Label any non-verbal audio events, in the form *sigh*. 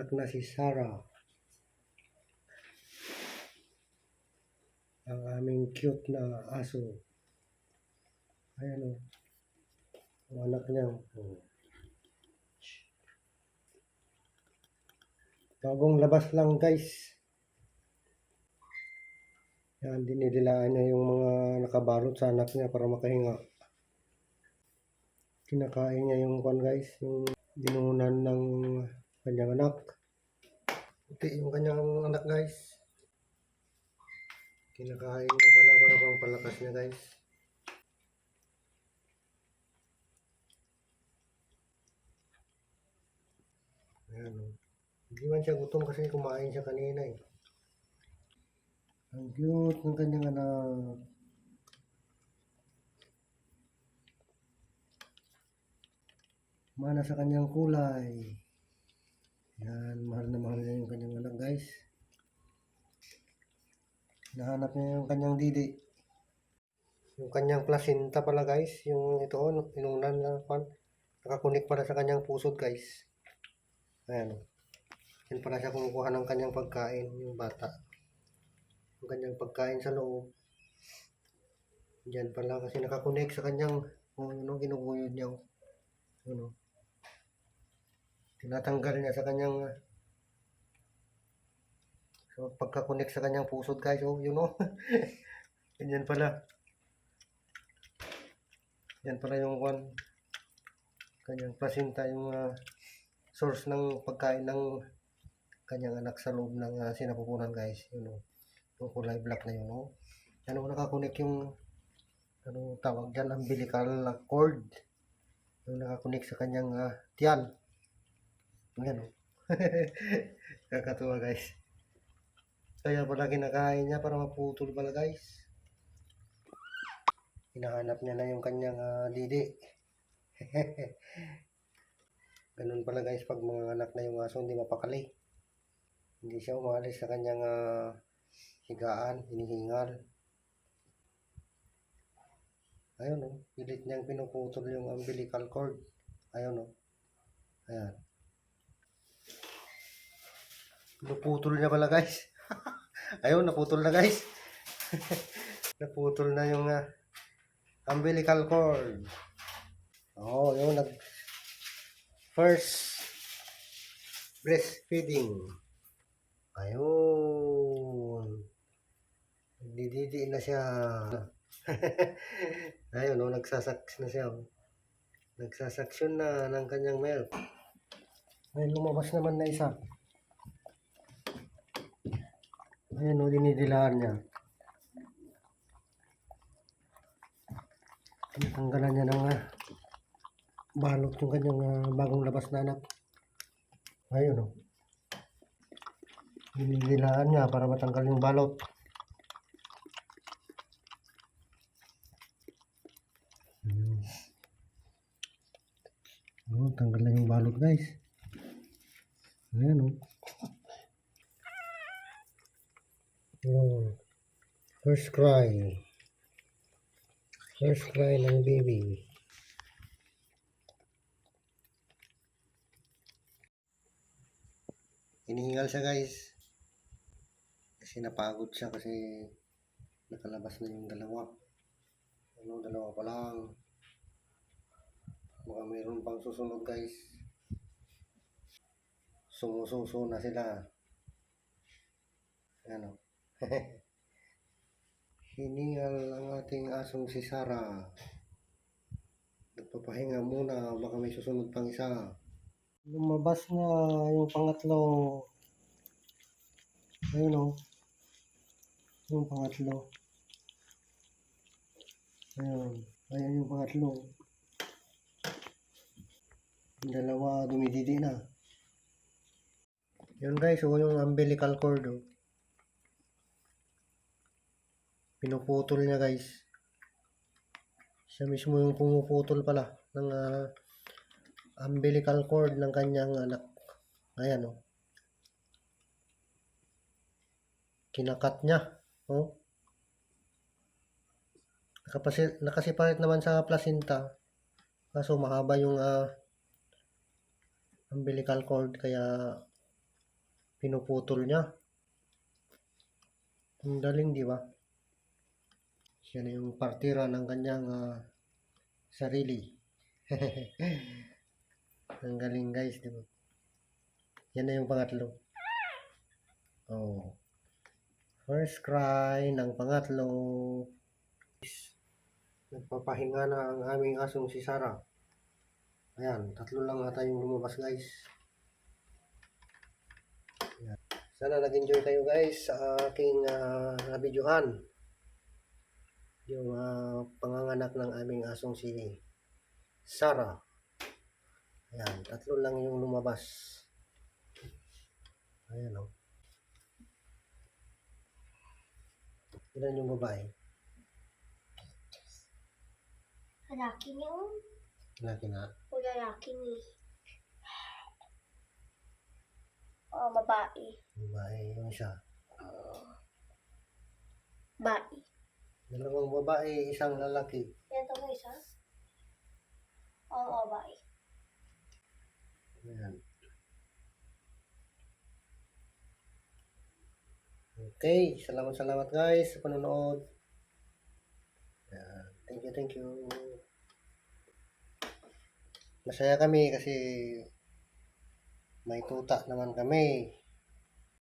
anak na si Sarah. Ang aming cute na aso. Ayan o. Ang anak niya. Oh. Bagong labas lang guys. Yan, dinidilaan niya yung mga nakabalot sa anak niya para makahinga. Kinakain niya yung kwan guys, yung dinunan ng kanyang anak. Puti yung kanyang anak guys. Kinakain niya pala para bang palakas niya guys. Ayan o. Hindi man siya gutom kasi kumain siya kanina eh. Ang cute ng kanyang anak. Mana sa kanyang kulay. Yan, mahal na mahal niya yung kanyang anak guys. Nahanap niya yung kanyang didi. Yung kanyang placenta pala guys. Yung ito, inunan na pan. Nakakunik pala sa kanyang pusod guys. Ayan. oh. Yan pala siya kumukuha ng kanyang pagkain, yung bata. Yung kanyang pagkain sa loob. Diyan pala kasi nakakunik sa kanyang, yun, oh, ginuguyod niya. oh. Yun. Tinatanggal niya sa kanyang So, pagkakunik sa kanyang pusod guys, oh, you know. *laughs* Ganyan pala. Yan pala yung one, kanyang placenta, yung ah, source ng pagkain ng kanyang anak sa loob ng uh, sinapupunan guys. You know, yung kulay black na yun, oh. Yan, oh, nakakunik yung, ano tawag dyan, umbilical cord. Yung nakakunik sa kanyang ah, tiyan. Oh. *laughs* Kakatuwa guys. Kaya pala kinakain niya para maputol pala guys. Hinahanap niya na yung kanyang ah, didi. *laughs* Ganun pala guys pag mga anak na yung aso hindi mapakali. Hindi siya umalis sa kanyang ah, higaan, hinihingal. Ayun oh, pilit niyang pinuputol yung umbilical cord. Ayun oh. Ayan. Pinuputol niya pala guys. *laughs* Ayun, naputol na guys. *laughs* naputol na yung ah, umbilical cord. Oh, yung nag first breastfeeding. Ayun. Nagdididi na siya. *laughs* Ayun, oh, nagsasaks na siya. oh. Nagsasaksyon na ng kanyang milk. Ayun, lumabas naman na isa. Ayan o, dinidilaan niya. Tinatanggalan niya ng ah, balot yung kanyang ah, bagong labas na anak. Ayun o. Dinidilaan niya para matanggal yung balot. Ayun. Oh, tanggal na yung balot guys. Ayan o. Oh, first cry. First cry ng baby. Hinihingal siya guys. Kasi napagod siya kasi nakalabas na yung dalawa. Ano, dalawa pa lang. Baka mayroon pang susunod guys. Sumususo na sila. Ano? *laughs* Hiningal ang ating asong si Sarah. Nagpapahinga muna, baka may susunod pang isa. Lumabas na yung pangatlo. Ayun o. Yung pangatlo. Ayun. Ayun yung pangatlo. Yung dalawa dumididi na. Yun guys, o yung umbilical cord o. pinuputol niya guys. Siya mismo yung pumuputol pala ng ah, umbilical cord ng kanyang anak. Ayan oh. Kinakat niya oh. Nakapasi, nakasiparit naman sa placenta. Kaso mahaba yung ah, umbilical cord kaya pinuputol niya. Ang galing, di ba? Siya na yung partira ng kanyang ah, sarili. *laughs* Ang galing guys, di ba? Yan na yung pangatlo. Oh. First cry ng pangatlo. Nagpapahinga na ang aming asong si Sarah. Ayan, tatlo lang ata yung lumabas guys. Ayan. Sana nag-enjoy kayo guys sa aking uh, nabidyohan. Yung ah, panganganak ng aming asong si Sarah. Ayan, tatlo lang yung lumabas. Ayan o. Ilan yung babae? Lalaki niya oh. Laki na. O lalaki ni. O babae. Babae yung isa. Babae. Dalawang babae, isang lalaki. Yan to mo isa? Oo, babae. Ayan. Okay, salamat salamat guys sa panonood. Ayan. Thank you, thank you. Masaya kami kasi may tuta naman kami.